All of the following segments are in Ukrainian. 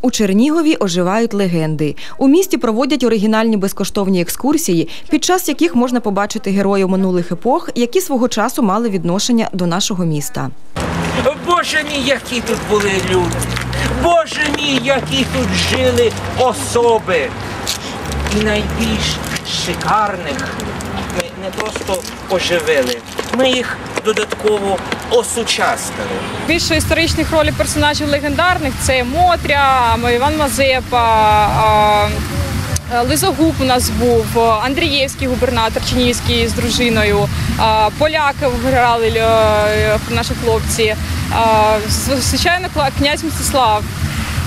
У Чернігові оживають легенди. У місті проводять оригінальні безкоштовні екскурсії, під час яких можна побачити героїв минулих епох, які свого часу мали відношення до нашого міста. Боже мій, які тут були люди! Боже мій, які тут жили особи! І найбільш шикарних ми не просто оживили, ми їх додатково осучаснили. Більше історичних ролей персонажів легендарних це Мотря, Іван Мазепа. е, Лизогуб у нас був, Андрієвський губернатор Чернігівський з дружиною, поляки грали е, наші хлопці, звичайно, князь Мстислав.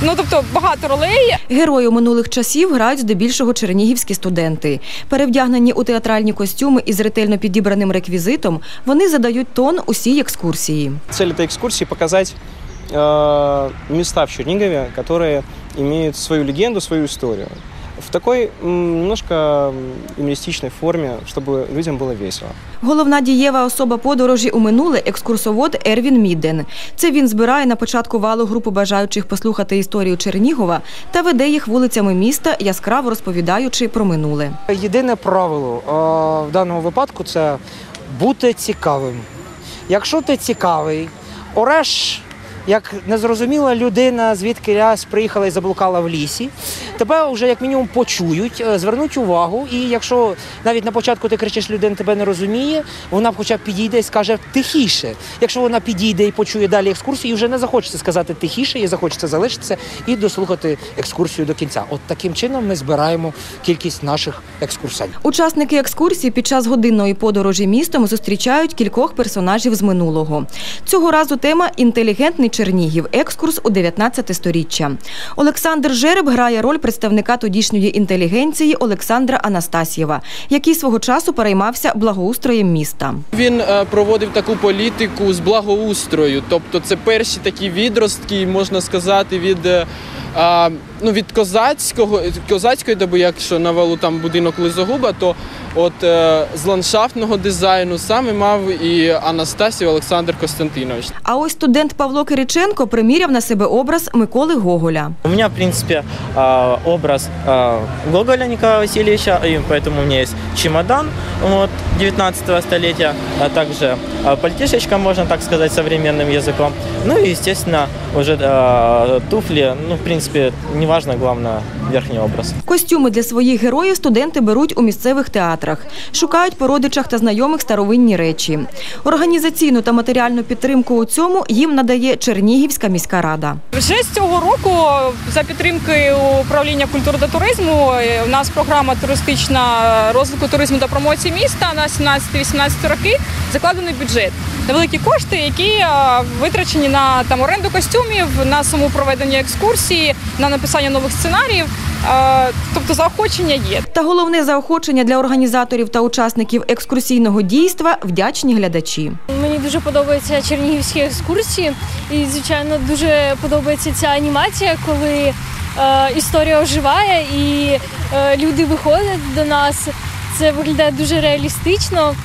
Ну тобто багато ролей. Герої минулих часів грають здебільшого чернігівські студенти. Перевдягнені у театральні костюми із ретельно підібраним реквізитом, вони задають тон усій екскурсії. Цель этой экскурсии показать э, места в Чернигове, которые имеют свою легенду, свою историю. В такой м, немножко м, юмористичной форме, чтобы людям было весело. Головна дієва особа подорожі у минуле екскурсовод Ервін Мідден. Це він збирає на початку валу групу бажаючих послухати історію Чернігова та веде їх вулицями міста, яскраво розповідаючи про минуле. Єдине правило е, в даному випадку це бути цікавим. Якщо ти цікавий, ореш, як незрозуміла людина, звідки ляс приїхала і заблукала в лісі, тебе вже як мінімум почують, е, звернуть увагу. І якщо навіть на початку ти кричиш, людина тебе не розуміє, вона хоча б підійде і скаже тихіше. Якщо вона підійде і почує далі екскурсію, і вже не захочеться сказати тихіше, і захочеться залишитися і дослухати екскурсію до кінця. От таким чином ми збираємо кількість наших екскурсантів. Учасники екскурсії під час годинної подорожі містом зустрічають кількох персонажів з минулого. Цього разу тема інтелігентний Чернігів. Екскурс у 19 сторіччя. Олександр Жереб грає роль представника тодішньої інтелігенції Олександра Анастасєва, який свого часу переймався благоустроєм міста. Він е, проводив таку політику з благоустрою, тобто це перші такі відростки, можна сказати, від. е, а, ну, від козацького козацької доби, якщо навелу там будинок Лизогуба, то от е, з ландшафтного дизайну саме мав і Анастасів Олександр Костянтинович. А ось студент Павло Кириченко приміряв на себе образ Миколи Гоголя. У меня, в принципе, а, образ а, Гоголя Николая Васильевича, и поэтому у меня есть чемодан вот, 19 столетия, а также а, пальтишечка, можно так сказать, современным языком. Ну и, естественно, уже а, туфли, ну, в принципе, неважно, главное, верхний образ. Костюми для своїх героїв студенти беруть у місцевих театрах, шукають по родичах та знайомих старовинні речі. Організаційну та матеріальну підтримку у цьому їм надає Чернігівська міська рада. Вже з цього року за підтримки управління культури та туризму е, у нас програма туристична розвитку туризму та промоції міста на 17-18 роки закладений бюджет. Невеликі кошти, які е, витрачені на там оренду костюмів, на саму проведення екскурсії, на написання нових сценаріїв. Тобто заохочення є. Та головне заохочення для організаторів та учасників екскурсійного дійства вдячні глядачі. Мені дуже подобаються чернігівські екскурсії, і звичайно дуже подобається ця анімація, коли е, історія оживає і е, люди виходять до нас. Це виглядає дуже реалістично.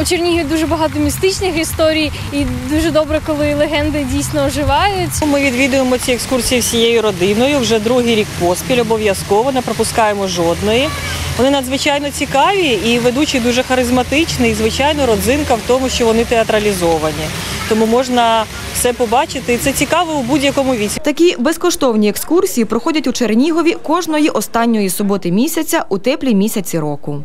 У Чернігові дуже багато містичних історій, і дуже добре, коли легенди дійсно оживають. Ми відвідуємо ці екскурсії всією родиною вже другий рік поспіль, обов'язково не пропускаємо жодної. Вони надзвичайно цікаві і ведучий дуже харизматичний. І, звичайно, родзинка в тому, що вони театралізовані. Тому можна все побачити, і це цікаво у будь-якому віці. Такі безкоштовні екскурсії проходять у Чернігові кожної останньої суботи місяця у теплі місяці року.